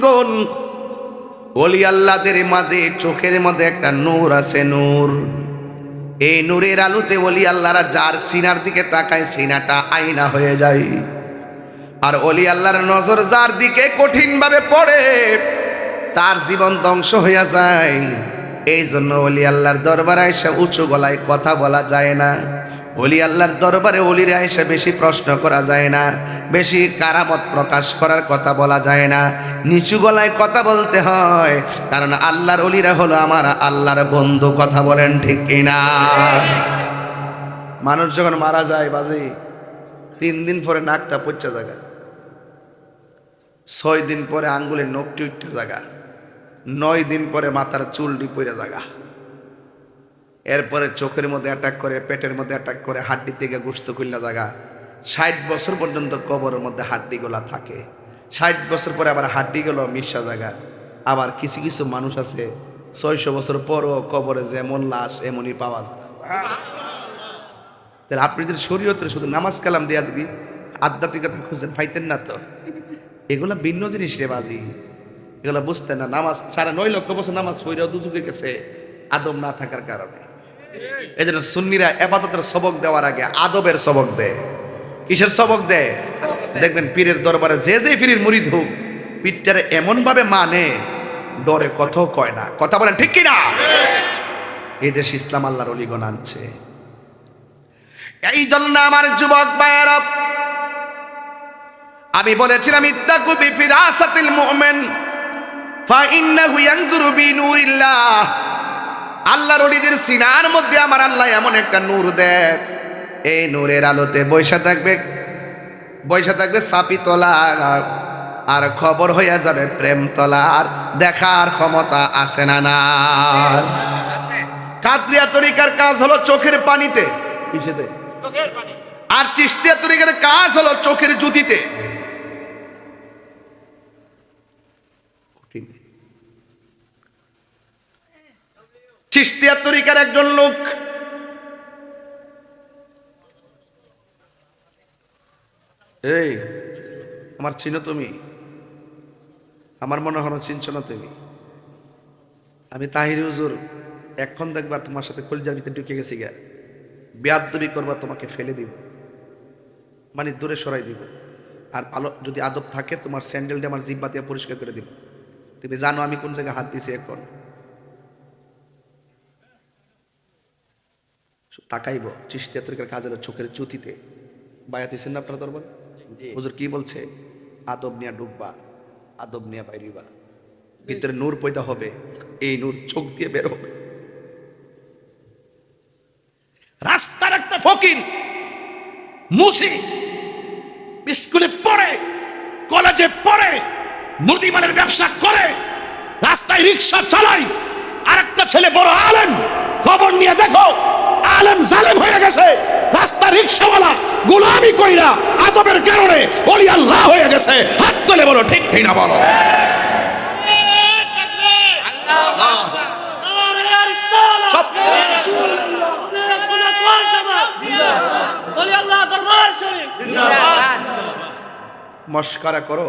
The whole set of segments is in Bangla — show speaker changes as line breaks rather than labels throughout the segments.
গুণ অলি আল্লাদের মাঝে চোখের মধ্যে একটা নূর আছে নূর। এই নূরের আলোতে অলি আল্লাহরা যার সিনার দিকে তাকায়, সিনাটা আয়না হয়ে যায়। আর অলি আল্লাহর নজর যার দিকে কঠিনভাবে পড়ে, তার জীবন ধ্বংস হইয়া যায়। এই জন্য অলি আল্লাহর দরবারে এসে উঁচু গলায় কথা বলা যায় না। অলি আল্লাহর দরবারে অলিরে এসে বেশি প্রশ্ন করা যায় না, বেশি কারামত প্রকাশ করার কথা বলা যায় না। নিচু গলায় কথা বলতে হয়, কারণ আল্লাহর অলিরা হলো আমার আল্লাহর বন্ধু, কথা বলেন ঠিক কিনা? মানুষ যখন মারা যায় বাজে, তিন দিন পরে নাকটা পচা জায়গা, ছয় দিন পরে আঙ্গুলের নখটি উঠতে জায়গা, নয় দিন পরে মাথার চুলটি পড়ে জায়গা। এরপরে চোখের মধ্যে অ্যাটাক করে, পেটের মধ্যে অ্যাটাক করে হাড্ডি থেকে গুস্ত খুলনা জায়গা। ষাট বছর পর্যন্ত কবরের মধ্যে হাড্ডিগুলা থাকে। ষাট বছর পরে আবার হাড্ডিগুলো মিশা জায়গা। আবার কিছু কিছু মানুষ আছে, ছয়শো বছর পরও কবরে যেমন লাশ, এমনই পাওয়া যায়। তাহলে আপনি যদি শরীয়তের শুধু নামাজ কালাম দেয়া যদি আধ্যাত্মিকতা খুঁজেন পাইতেন না তো? এগুলা ভিন্ন জিনিস রে বাজি। এগুলা বুঝতেন না, নামাজ সাড়ে নয় লক্ষ বছর নামাজ হইরাও দুযুগে গেছে, আদম না থাকার কারণে। এই জন্য সুন্নিরা এবাদতের সবক দেওয়ার আগে আদবের সবক দেয়। কিসের সবক দেয়? দেখবেন পীরের দরবারে যে যে পীরের মুরিদ হোক পীরটারে এমন ভাবে মানে ডরে কথাও কয় না। কথা বলেন ঠিক কিনা? এই দেশ ইসলাম আল্লাহর অলিগণ আনছে। এই জন্য আমার যুবক ভাইয়েরা আমি বলেছিলাম ইত্তাকু বিফিরাসাতিল মুমিন ফাইন্নাহু ইয়ানজুরু বিনুরিল্লাহ আল্লাহর ওলিদের সিনার মধ্যে আমার আল্লাহ এমন একটা নূর দেয়। এই নূরের আলোতে বৈশা থাকবে বৈশা থাকবে সাপি তোলা আর খবর হইয়া যাবে প্রেম তোলার। দেখার ক্ষমতা আছে না না। কাদরিয়া তরিকার কাজ হলো চোখের পানিতে। আর চিস্তিয়া তরিকার কাজ হলো চোখের জুতিতে। চিস্তিয়া তরিকার একজন লোক। এই, আমার চিনো তুমি? আমার মনে হয় চিনছ না তুমি। আমি তাহির হুজুর, এখন দেখবা তোমার সাথে কলিজার ভিতরে ঢুকে গেছি গা। বেয়াদবি করবা, তোমাকে ফেলে দিব। মানে দূরে সরাই দিব। আর ভালো যদি আদব থাকে, তোমার স্যান্ডেলটা আমার জিব্বা দিয়ে পরিষ্কার করে দিব। তুমি জানো আমি কোন জায়গায় হাত দিছি এখন। তাকাইব চিস্তিয়া তরিকার কাজ হলো চোখের চুতিতে বায়াত হয়েছেন না আপনারা দরবার? হুজুর কি বলছে? আদব নিয়ে ঢুকবা আদব নিয়ে বাইরিবা। ভিতরে নূর পয়দা হবে এই নূর চোখ দিয়ে বের হবে। রাস্তার একটা ফকির মুসি স্কুলে পড়ে কলেজে পড়ে মুদিমানের ব্যবসা করে রাস্তায় রিক্সা চালাই আরেকটা ছেলে বড় আলেম খবর নিয়ে দেখো আলেম জালেম হয়ে গেছে। রাস্তা রিক্সাওয়ালা, গোলামি কইরা আদবের কারণে ওলি আল্লাহ হয়ে গেছে। হাত তুলে বলো, ঠিক না বলো। মস্কারা করো।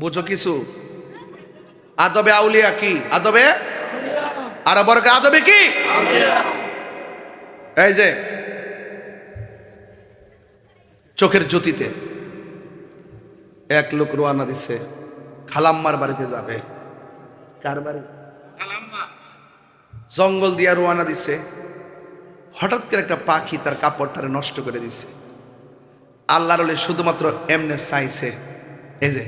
বুঝো কিছু? আদবে আউলিয়া কি? আদবে? আর বর্গ আদবে কি? এই যে চোখের জ্যোতিতে এক লোক রোয়ানা দিছে খালাম্মার বাড়িতে যাবে। কার বাড়ি? জঙ্গল দিয়া রোয়ানা দিছে। হঠাৎ করে একটা পাখি তার কাপড়টারে নষ্ট করে দিছে। আল্লাহর শুধুমাত্র এমনে চাইছে। এই যে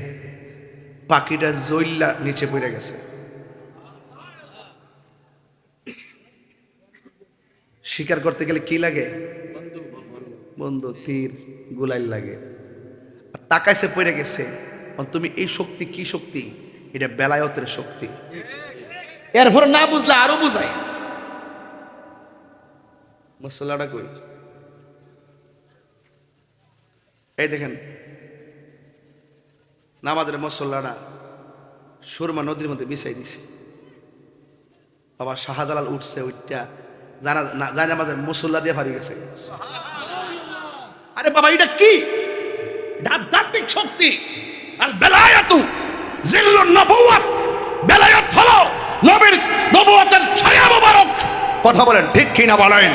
পাখিটা জইল্লা নিচে পড়ে গেছে। শিকার করতে গেলে কি লাগে? বন্ধু তীর গুলাইল লাগে। আর তাকাইছে পড়ে গেছে তুমি এই শক্তি কি শক্তি? এটা বেলায়তের শক্তি। এরপরে না বুঝলে আরও বুঝাই মশলাটা কই? এই দেখেন নামাজের মশলাটা সুরমা নদীর মধ্যে বিছাই দিছে। বাবা শাহজালাল উঠছে উঠটা জানা জানা আমাদের মুসল্লা দিয়ে ফারি গেছে। আরে বাবা এটা কি? আধ্যাত্মিক শক্তি। আর বেলায়াত জিল্লু নবুয়াত বেলায়াত হলো নবীর নবুয়াতের ছায়া মোবারক। কথা বলেন ঠিক কি না বলেন?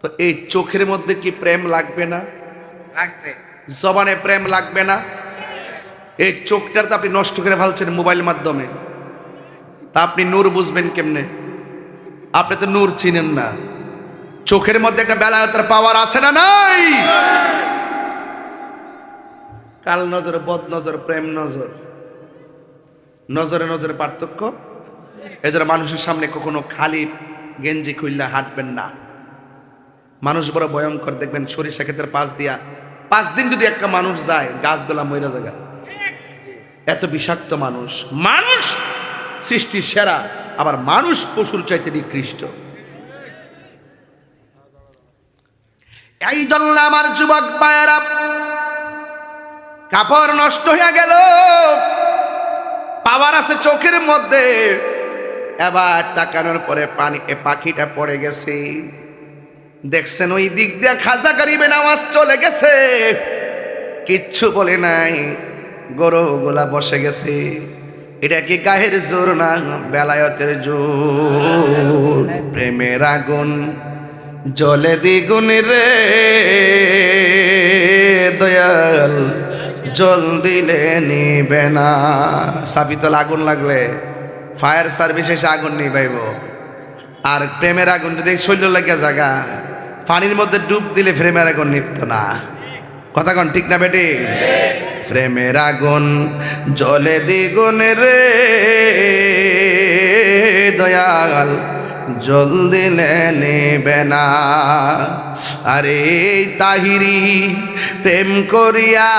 তো এই চোখের মধ্যে কি প্রেম লাগবে না?
লাগবে।
জবানে প্রেম লাগবে না? এই চোখটার তো আপনি নষ্ট করে ফেলছেন মোবাইল মাধ্যমে। তা আপনি নূর বুঝবেন কেমনে? আপনি তো নূর চিনেন না। চোখের মধ্যে একটা বেলায়তের পাওয়ার আছে না নাই? কাল নজর, বদ নজর, প্রেম নজর। নজরে নজরে পার্থক্য? এজন্য মানুষের সামনে কখনো খালি গেঞ্জি খুললে হাঁটবেন না। মানুষ বড় ভয়ঙ্কর, দেখবেন সরিষা ক্ষেতের পাশ দিয়া পাঁচ দিন যদি একটা মানুষ যায়, গাছগুলা ময়রা জায়গা এত বিষাক্ত মানুষ। মানুষ সৃষ্টির সেরা, আবার মানুষ পশুর চাইতে নিকৃষ্ট। এই জন্য আমার যুবক পায়েরা, কাপড় নষ্ট হয়ে গেল, পাওয়ার আছে চোখের মধ্যে, এবার তাকানোর পরে পানি পাখিটা পড়ে গেছে। দেখছেন ওই দিক দিয়ে খাজা গরিবের আওয়াজ চলে গেছে। কিচ্ছু বলে নাই, গরু গোলা বসে গেছে। এটা কি গাহের জোর না বেলায়তের জোর? প্রেমের আগুন জলে দ্বিগুণ রে। দয়াল জল দিলে নিবে না সাবিতল আগুন লাগলে, ফায়ার সার্ভিস এসে আগুন নিবাইব আর প্রেমের আগুন যদি শৈল লাগিয়া জায়গা পানির মধ্যে ডুব দিলে প্রেমের আগুন নিপ্ত না। কথা কন ঠিক না বেটি? প্রেমের আগুন জলে দ্বিগুণ রে দয়াল। জল দিলে নেবে না। আরে তাহিরি, প্রেম করিয়া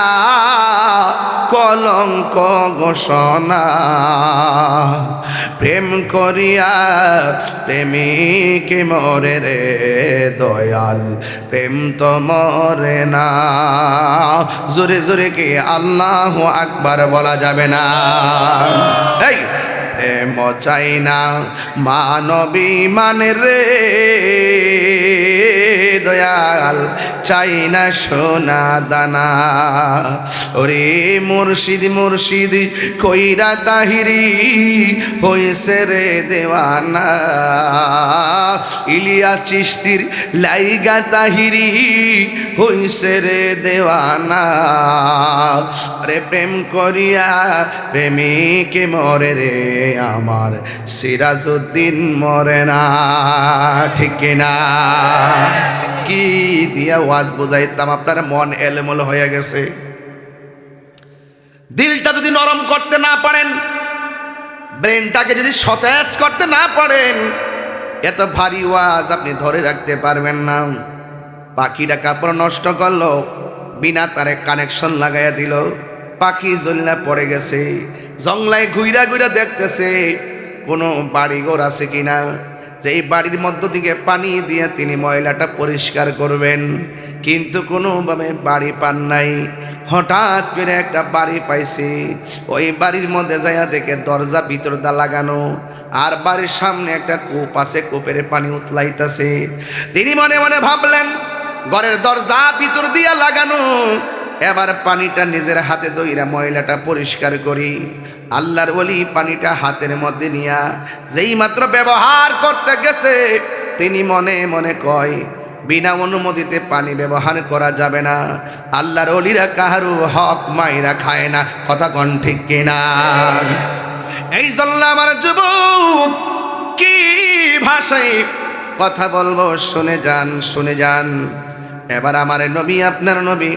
কলঙ্ক ঘোষণা। প্রেম করিয়া প্রেমিকে মরে রে দয়াল, প্রেম তো মরে না। জোরে জোরে কে আল্লাহ আকবার বলা যাবে না। এই প্রেম চাই না মানবী মানে রে। দয়াল, চাই না সোনা দানা। ওরে মুর্শিদ মুর্শিদ, কইরা তাহিরি হইছে রে দেওয়ানা। ইলিয়া চিস্তির লাইগা তাহিরি হইছে রে দেওয়ানা। রে প্রেম করিয়া প্রেমিকে মরে রে, আমার সিরাজউদ্দিন মরে না। ঠিক না কি দিয়া ওয়াজ বোঝাইতাম? আপনার মন এলোমেল হয়ে গেছে। দিলটা যদি নরম করতে না পারেন, ব্রেনটাকে যদি সতেজ করতে না পারেন, এত ভারী ওয়াজ আপনি ধরে রাখতে পারবেন না। পাখিটা কাপড় নষ্ট করল, বিনা তারে কানেকশন লাগাইয়া দিল। পাখি জল্লা পড়ে গেছে, জংলায় ঘুইরা ঘুইরা দেখতেছে, কোনো বাড়িঘর আছে কিনা। যে এই বাড়ির মধ্য থেকে পানি দিয়ে তিনি ময়লাটা পরিষ্কার করবেন। কিন্তু কোনোভাবে বাড়ি পান নাই। হঠাৎ করে একটা বাড়ি পাইছি। ওই বাড়ির মধ্যে যাইয়া দেখে দরজা ভিতর দা লাগানো। আর বাড়ির সামনে একটা কূপ আছে, কূপের পানি উতলাইতেছে। তিনি মনে মনে ভাবলেন, ঘরের দরজা ভিতর দিয়া লাগানো। এবার পানিটা নিজের হাতে দইরা ময়লাটা পরিষ্কার করি। আল্লাহর বলি পানিটা হাতের মধ্যে নিয়া যেই মাত্র ব্যবহার করতে গেছে, তিনি মনে মনে কয়, বিনা অনুমতিতে পানি ব্যবহার করা যাবে না। আল্লাহর অলিরা কাহারু হক মাইরা খায় না, কথা কন ঠিক কিনা? এই জন্য আমার যুবক, কি ভাষায় কথা বলব? শুনে যান শুনে যান। এবার আমার নবী, আপনার নবী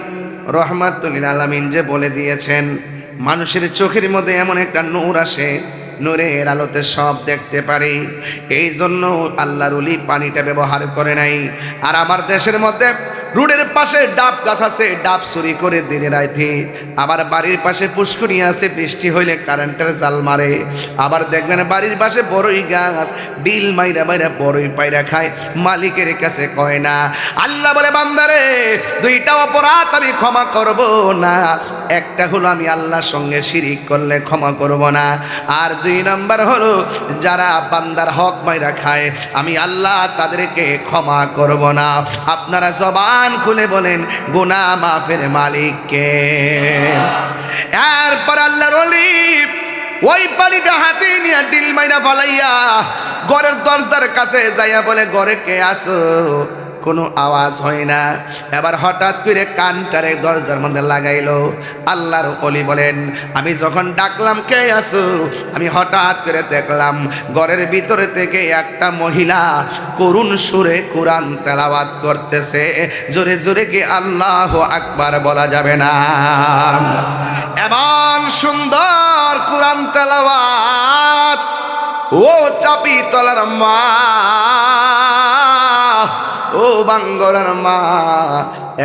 রহমাতুল্লিল আলামিন যে বলে দিয়েছেন, মানুষের চোখের মধ্যে এমন একটা নূর আসে, নূরের আলোতে সব দেখতে পারে। এই জন্য আল্লাহর উলি পানিটা ব্যবহার করে নাই। আর আমার দেশের মধ্যে রোডের পাশে ডাব গাছ আছে, ডাব চুরি করে দিনে রাইতে। আবার বাড়ির পাশে পুষ্করি আছে, বৃষ্টি হইলে কারেন্টের জাল মারে। আবার দেখবেন বাড়ির পাশে বড়ই গাছ বিল মাইরা মাইরা বড়ই পাইরা খায়, মালিকের কাছে কয় না। আল্লাহ বলে, বান্দারে, দুইটা অপরাধ আমি ক্ষমা করব না। একটা হলো আমি আল্লাহর সঙ্গে শিরিক করলে ক্ষমা করব না। আর দুই নাম্বার হলো, যারা বান্দার হক মাইরা খায়, আমি আল্লাহ তাদেরকে ক্ষমা করব না। আপনারা জবান খুলে বলেন গুনা মাফের মালিককে। এরপর আল্লাহর অলি ওই পানিটা হাতে নিয়ে ডিল মাইরা ফলাইয়া ঘরের দরজার কাছে যাইয়া বলে, ঘরে কে আসো কোনো আওয়াজ হয় না। এবার হঠাৎ করে কানটারে দরজার মধ্যে লাগাইলো। আল্লাহর অলি বলেন, আমি যখন ডাকলাম, কে আসো আমি হঠাৎ করে দেখলাম, ঘরের ভিতরে থেকে একটা মহিলা করুণ সুরে কোরআন তেলাওয়াত করতেছে। জোরে জোরে কি আল্লাহ আকবার বলা যাবে না? এমন সুন্দর কোরআন তেলাওয়াত ও চাপি তলার মা। ও বাঙ্গরার মা।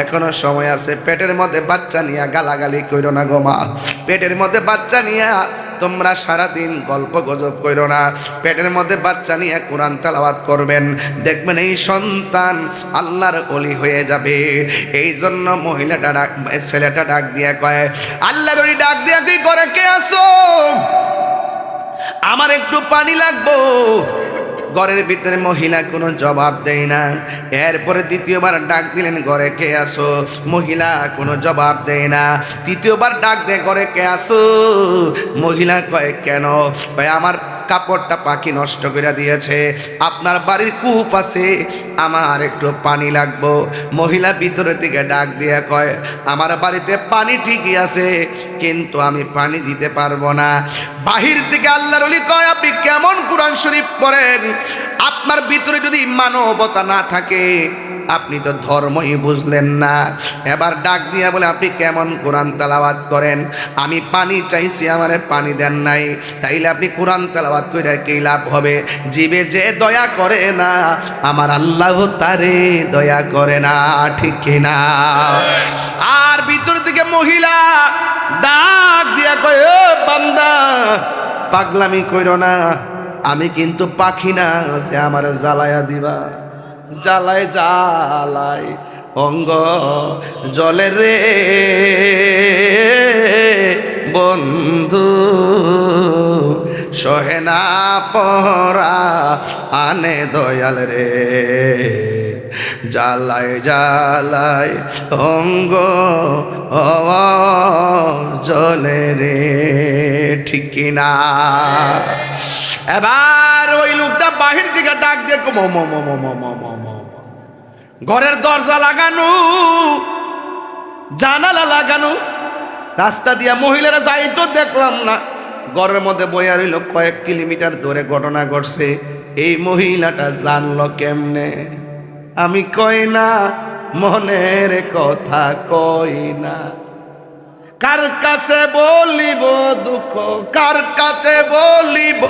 এখনও সময় আছে, পেটের মধ্যে বাচ্চা নিয়ে গালাগালি কইরো না গো মা। পেটের মধ্যে বাচ্চা নিয়া তোমরা সারাদিন গল্প গজব করো না। পেটের মধ্যে বাচ্চা নিয়ে কোরআন তালাবাদ করবেন। দেখবেন এই সন্তান আল্লাহর অলি হয়ে যাবে। এই জন্য মহিলাটা ডাক, ছেলেটা ডাক দিয়ে কয়, আল্লাহর অলি ডাক দিয়ে কি করে? কে আসো আমার একটু পানি লাগবো। ঘরের ভিতরে মহিলা কোনো জবাব দেয় না। এরপরে দ্বিতীয়বার ডাক দিলেন, ঘরে কে আসো মহিলা কোনো জবাব দেয় না। তৃতীয়বার ডাক দেয়, ঘরে কে আসো মহিলা কয়, কেন? কয়, আমার কাপড়টা পাখি নষ্ট করে দিয়েছে। আপনার বাড়ির কূপ আছে, আমার একটু পানি লাগবো। মহিলা ভিতরের দিকে ডাক দিয়ে কয়, আমার বাড়িতে পানি ঠিকই আছে, কিন্তু আমি পানি দিতে পারব না। বাহির থেকে আল্লাহর অলি কয়, আপনি কেমন কোরআন শরীফ পড়েন? আপনার ভিতরে যদি মানবতা না থাকে আপনি তো ধর্মই বুঝলেন না। এবার ডাক দিয়া বলে, আপনি কেমন কোরআন তালাবাদ করেন? আমি পানি চাইছি, আমারে পানি দেন নাই। তাইলে আপনি কোরআন তালাবাদ করে কি লাভ হবে? জীবে যে দয়া করে না, আমার আল্লাহ তারে দয়া করে না, ঠিক কিনা আর ভিতর থেকে মহিলা ডাক দিয়া কয় "ও বান্দা, পাগলামি কইরো না। আমি কিন্তু পাখি না, যে আমার জ্বালায়া দিবা। জ্বালায় জ্বালায় অঙ্গ জলে রে। বন্ধু সহেনা পরা আনে দয়াল রে। জ্বালায় জ্বালায় অঙ্গ জলে রে, ঠিক কিনা? এবার ওই লোকটা বাহির দিকে ডাক দিয়ে ঘরের দরজা লাগানো, জানালা লাগানো। রাস্তা দিয়া মহিলারা যাই তো দেখলাম না। ঘরের মধ্যে বইয়া রইল, কয়েক কিলোমিটার দূরে ঘটনা ঘটছে। এই মহিলাটা জানলো কেমনে? আমি কই না, মনের কথা কই না। কার কাছে বলিব দুঃখ? কার কাছে বলিব?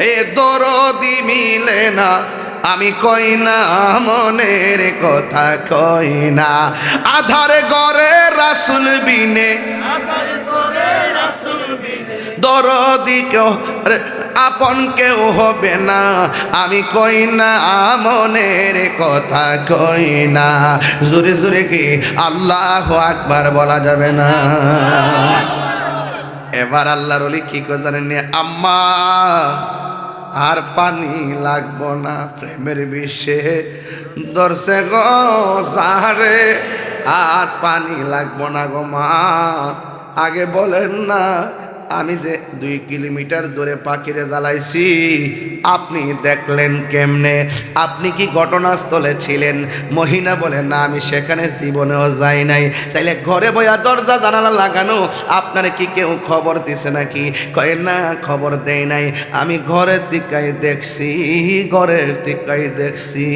এ দরদি মিলে না। আমি কই না মনের কথা কই না। আধার গরে রাসুল বিনে। দরদি কেউ আপন কেউ হবে না। আমি কই না মনের কথা কই না। জোরে জোরে কি আল্লাহ আকবার বলা যাবে না? এবার আল্লাহর অলি কি করে জানেন আম্মা, আর পানি লাগবো না প্রেমের বিষে। দর্শে গো সাহারে আর পানি লাগবো না গো মা। আগে বলেন না আমি যে দুই কিলোমিটার দূরে পাখিরে জ্বালাইছি আপনি দেখলেন কেমনে? আপনি কি ঘটনাস্থলে ছিলেন? মহিনা বলে, না, আমি সেখানে জীবনেও যাই নাই। তাইলে ঘরে বইয়া দরজা জানালা লাগানো, আপনার কি কেউ খবর দিছে নাকি? কয়, না, খবর দেয় নাই। আমি ঘরের দিকাই দেখছি, ঘরের দিকাই দেখছি,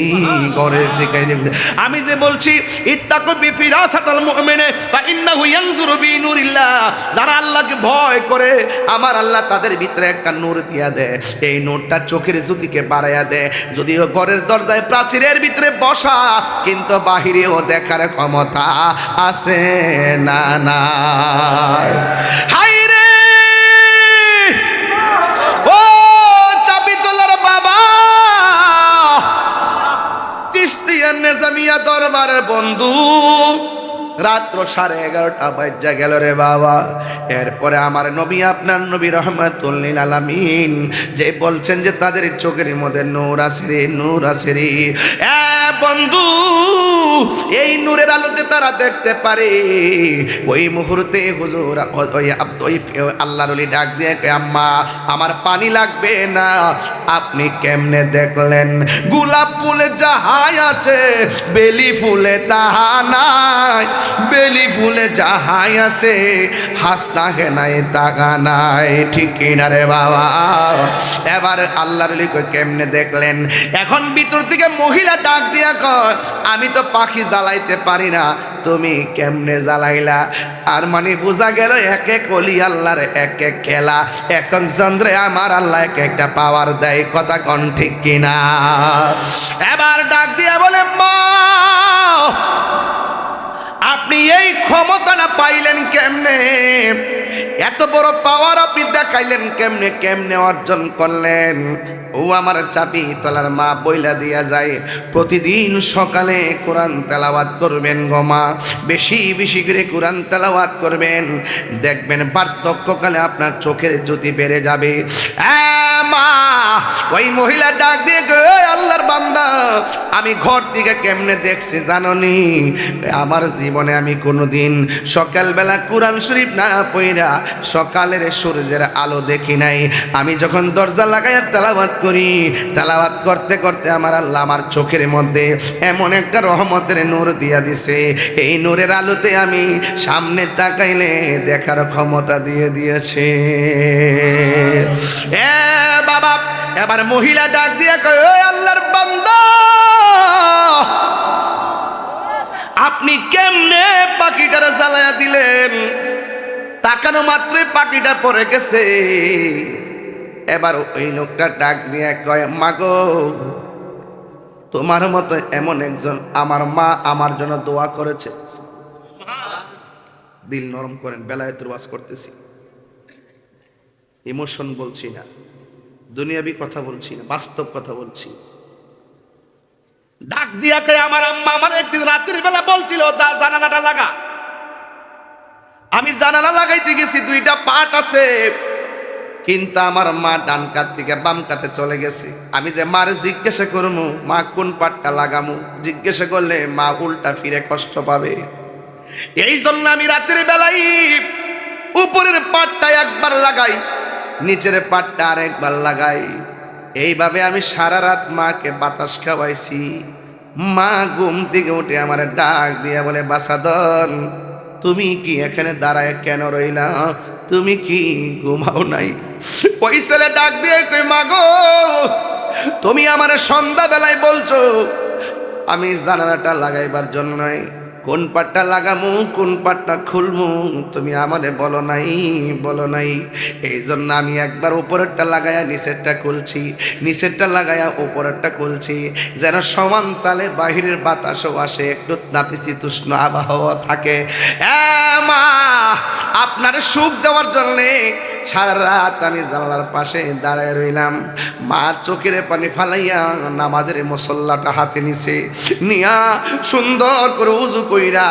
ঘরের দিকাই দেখছি। আমি যে বলছি, ইত্তাকু বিফিরাসাতাল মুমিনে ফা ইন্নাহু ইয়ানজুরু বিনুরিল্লাহ যারা আল্লাহকে ভয় করে, আমার আল্লাহ তাদের ভিতরে একটা নূর দিয়া দেয়। এই নূরটা চোখের জ্যোতিকে বাড়াইয়া দেয়। যদিও ঘরের দরজায় প্রাচীরের ভিতরে বসা, কিন্তু বাহিরেও দেখার ক্ষমতা আছে না না বন্ধু। রাত্র সাড়ে এগারোটা বাজ্যা গেল রে বাবা। এরপরে আমার নবী, আপনার নবী রহমাতুল্লিল আলামিন যে বলছেন যে তাদের চোখের মধ্যে নূর আছে রে, নূর আছে রে। এ বন্ধু, এই নূরের আলোতে তারা দেখতে পারে। ওই মুহূর্তে হুজুর, ওই ওই আল্লাহর ওলি ডাক দিয়ে আম্মা, আমার পানি লাগবে না। আপনি কেমনে দেখলেন? গোলাপ ফুলে যাহাই আছে, বেলি ফুলে তাহা নাই। বেলি ফুলে যাহাই আছে হাসনা হেনাই তাগা নাই ঠিক কিনা রে বাবা? এবার আল্লাহর কয়, কেমনে দেখলেন? এখন ভিতর থেকে মহিলা ডাক দিয়া কর আমি তো পাখি জ্বালাইতে পারি না তুমি কেমনে জ্বালাইলা? আর মানে বোঝা গেল এক এক অলি আল্লাহর এক এক খেলা এক চন্দ্রে আমার আল্লাহ এক একটা পাওয়ার দেয় কথা কন ঠিক কিনা? এবার ডাক দিয়া বলে মা! আপনি এই ক্ষমতাটা পাইলেন কেমনে? এত বড় পাওয়ার আপনি দেখাইলেন, কেমনে কেমনে অর্জন করলেন? ও আমার চাপি তলার মা বইলা দিয়া যায়, প্রতিদিন সকালে কোরআন তেলাওয়াত করবেন গো মা, বেশি বেশি করে কোরআন তেলাওয়াত করবেন। দেখবেন বার্ধক্যকালে আপনার চোখের জ্যোতি বেড়ে যাবে। মা, ওই মহিলা ডাক দিয়ে আল্লাহর বান্দা, আমি ঘর থেকে কেমনে দেখছি জাননি? আমার জীবনে আমি কোনোদিন সকালবেলা কোরআন শরীফ না পইরা সকালের সূর্যের আলো দেখি নাই। আমি যখন দরজা লাগাইয়া তেলাওয়াত করি, তেলাওয়াত করতে করতে আমার আল্লাহ আমার চোখের মধ্যে এমন একটা রহমতের নূর দিয়া দিছে। এই নূরের আলোতে আমি সামনে তাকাইলে দেখার ক্ষমতা দিয়ে দিয়েছে। এ বাবা, এবার মহিলা ডাক দিয়া কয়, ওই আল্লাহর বান্দা, আপনি কেমনে পাখিটারে জ্বালায়া দিলেন? তাকানো মাত্রই পাখিটা পড়ে গেছে। এবার ওই লোকটা ডাক দিয়ে কয় মাগো তোমার মতো এমন একজন আমার মা আমার জন্য দোয়া করেছে। দিল নরম করেন, বেলায় ওয়াজ করতেছি। ইমোশন বলছি না, দুনিয়াবি কথা বলছি না, বাস্তব কথা বলছি। ডাক দিয়া আমার আম্মা আমার একদিন রাতের বেলা বলছিল, "দা- জানালাটা লাগা। আমি জানালা লাগাইতে গেছি, দুইটা পাট আছে। কিন্তু আমার মা ডান কাত থেকে বাম কাতে চলে গেছে। আমি যে মারে জিজ্ঞাসা করব মা, কোন পাটটা লাগামু? জিজ্ঞাসা করলে মা উল্টা ফিরে কষ্ট পাবে। এই জন্য আমি রাতের বেলায় উপরের পাটটা একবার লাগাই, নিচের পাটটা আর একবার লাগাই। এইভাবে আমি সারা রাত মাকে বাতাস খাওয়াইছি। মা ঘুম থেকে উঠে আমার ডাক দিয়ে বলে বাসাদন তুমি কি এখানে দাঁড়ায় কেন রইলা? তুমি কি ঘুমাও নাই? ওই ছেলে ডাক দিয়ে কই মাগো, তুমি আমার সন্ধ্যাবেলায় বলছো, আমি জানালাটা লাগাইবার জন্য নয় কোন পাটটা লাগামু, কোন পাটটা খুলমু? তুমি আমারে বলো নাই বলো নাই। এই জন্য আমি একবার উপরেরটা লাগায়া নিচেরটা খুলছি, নিচেরটা লাগায়া উপরেরটা খুলছি, যেন সমান তালে বাহিরের বাতাসও আসে, একটু নাতিশীতোষ্ণ আবহাওয়া থাকে। মা, আপনার সুখ দেওয়ার জন্যে সারা রাত আমি জানালার পাশে দাঁড়ায় রইলাম। মা চোখের পানি ফালাইয়া নামাজের মশল্লাটা হাতে নিছে। নিয়া সুন্দর করে উজু কইরা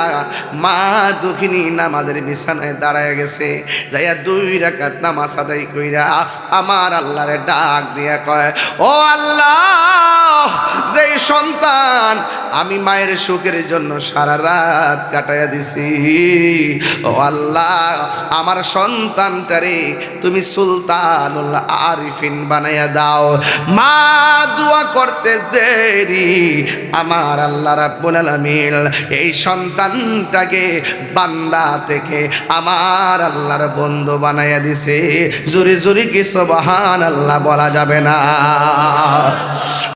মা দুঃখিনী নামাজের বিছানায় দাঁড়ায় গেছে। যাইয়া দুই রাকাত নামাজ আদায় কইরা আমার আল্লাহরে ডাক দিয়া কয়, ও আল্লাহ! যেই সন্তান আমি মায়ের সুখের জন্য সারা রাত কাটাইয়া দিছি। ও আল্লাহ, আমার সন্তানটারে তুমি সুলতানুল আরিফিন বানাইয়া দাও। মা, দোয়া করতে দেরি। আমার আল্লাহ রাব্বুল আলামিন এই সন্তানটাকে বান্দা থেকে আমার আল্লাহর বন্ধু বানাইয়া দিছে। জোরে জোরে কি সুবহান আল্লাহ বলা যাবে না।